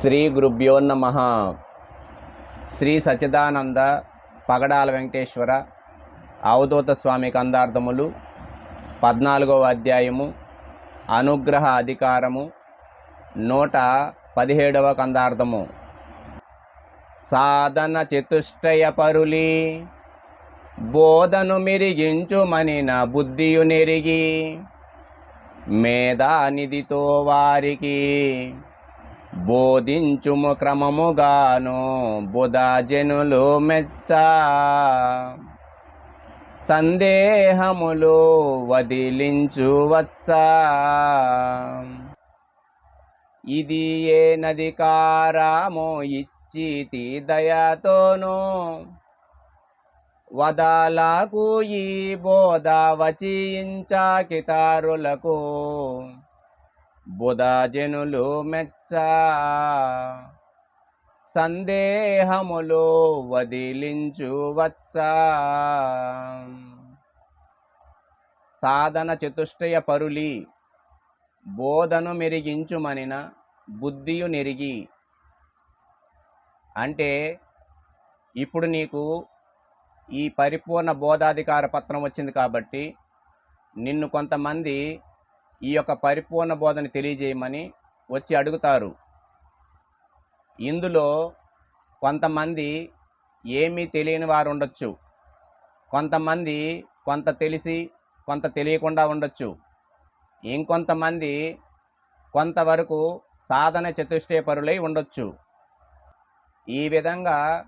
శ్రీ గురుభ్యో నమ. శ్రీ సచ్చిదానంద పగడాల వెంకటేశ్వర అవధూత స్వామి కందార్థములు పద్నాలుగవ అధ్యాయము అనుగ్రహ అధికారము నూట పదిహేడవ కందార్థము. సాధన చతుష్టయ పరులి బోధను మిరిగించుమనిన బుద్ధియు నెరిగి మేధానిధితో వారికి బోధించుము క్రమముగాను బుధ జనులు మెచ్చ సందేహములు వదిలించు వత్స. ఇది ఏ నదికారామో ఇచ్చితి దయతోను? వదాలకు ఈ బోధ వచించాకితారులకు బుధజనులు మెచ్చ. సందేహములు వదిలించు వత్స. సాధన చతుష్టయ పరులి బోధను మెరిగించుమనిన బుద్ధియు నెరిగి. అంటే ఇప్పుడు నీకు ఈ పరిపూర్ణ బోధాధికార పత్రం వచ్చింది కాబట్టి నిన్ను కొంతమంది ఈ యొక్క పరిపూర్ణ బోధన తెలియజేయమని వచ్చి అడుగుతారు. ఇందులో కొంతమంది ఏమీ తెలియని వారు ఉండొచ్చు. కొంతమంది కొంత తెలిసి కొంత తెలియకుండా ఉండొచ్చు. ఇంకొంతమంది కొంతవరకు సాధన చతుష్టయపరులై ఉండొచ్చు. ఈ విధంగా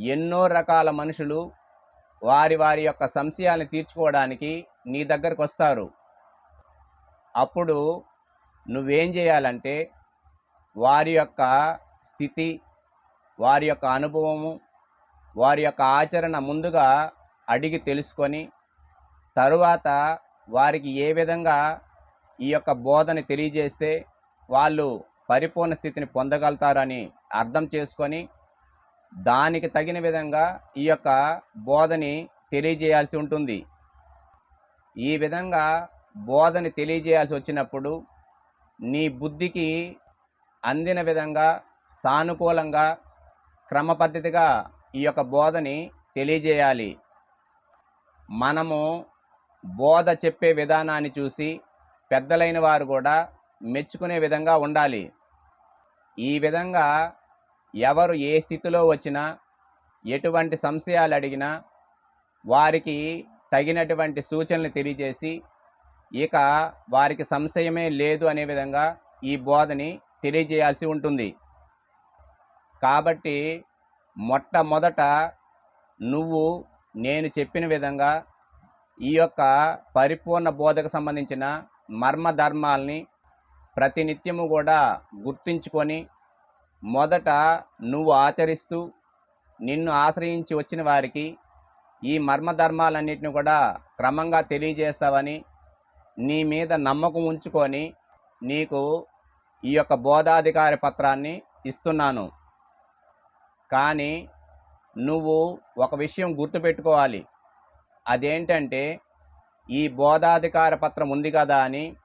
ఎన్నో రకాల మనుషులు వారి వారి యొక్క సంశయాలను తీర్చుకోవడానికి నీ దగ్గరకు వస్తారు అప్పుడు నువ్వేం చేయాలంటే వారి యొక్క స్థితి వారి యొక్క అనుభవము వారి యొక్క ఆచరణ ముందుగా అడిగి తెలుసుకొని తరువాత వారికి ఏ విధంగా ఈ యొక్క బోధని తెలియజేస్తే వాళ్ళు పరిపూర్ణ స్థితిని పొందగలుగుతారని అర్థం చేసుకొని దానికి తగిన విధంగా ఈ యొక్క బోధని తెలియజేయాల్సి ఉంటుంది. ఈ విధంగా బోధని తెలియజేయాల్సి వచ్చినప్పుడు నీ బుద్ధికి అందిన విధంగా సానుకూలంగా క్రమపద్ధతిగా ఈ యొక్క బోధని తెలియజేయాలి. మనము బోధ చెప్పే విధానాన్ని చూసి పెద్దలైన వారు కూడా మెచ్చుకునే విధంగా ఉండాలి. ఈ విధంగా ఎవరు ఏ స్థితిలో వచ్చినా ఎటువంటి సంశయాలు అడిగినా వారికి తగినటువంటి సూచనలు తెలియజేసి ఇక వారికి సంశయమే లేదు అనే విధంగా ఈ బోధని తెలియజేయాల్సి ఉంటుంది. కాబట్టి మొట్టమొదట నువ్వు నేను చెప్పిన విధంగా ఈ యొక్క పరిపూర్ణ బోధకు సంబంధించిన మర్మ ధర్మాల్ని ప్రతినిత్యము కూడా గుర్తుంచుకొని మొదట నువ్వు ఆచరిస్తూ నిన్ను ఆశ్రయించి వచ్చిన వారికి ఈ మర్మధర్మాలన్నింటిని కూడా క్రమంగా తెలియజేస్తావని నీ మీద నమ్మకం ఉంచుకొని నీకు ఈ యొక్క బోధాధికారి పత్రాన్ని ఇస్తున్నాను. కానీ నువ్వు ఒక విషయం గుర్తుపెట్టుకోవాలి. అదేంటంటే ఈ బోధాధికార పత్రం ఉంది కదా అని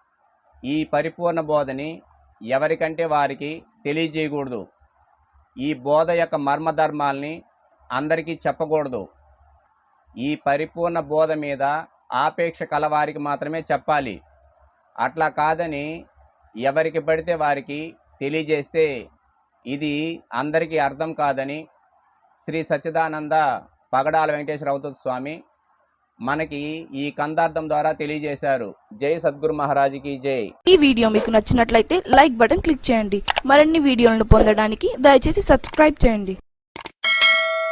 ఈ పరిపూర్ణ బోధని ఎవరికంటే వారికి తెలియజేయకూడదు. ఈ బోధ యొక్క మర్మధర్మాల్ని అందరికీ చెప్పకూడదు. ఈ పరిపూర్ణ బోధ మీద ఆపేక్ష కలవారికి మాత్రమే చెప్పాలి. అట్లా కాదని ఎవరికి పడితే వారికి తెలియజేస్తే ఇది అందరికీ అర్థం కాదని శ్రీ సచ్చిదానంద పగడాల వెంకటేశ్వర అవధూత స్వామి మనకి ఈ కందార్థం ద్వారా తెలియజేశారు. జై సద్గురు మహారాజుకి జై. ఈ వీడియో మీకు నచ్చినట్లయితే లైక్ బటన్ క్లిక్ చేయండి. మరిన్ని వీడియోలను పొందడానికి దయచేసి సబ్స్క్రైబ్ చేయండి.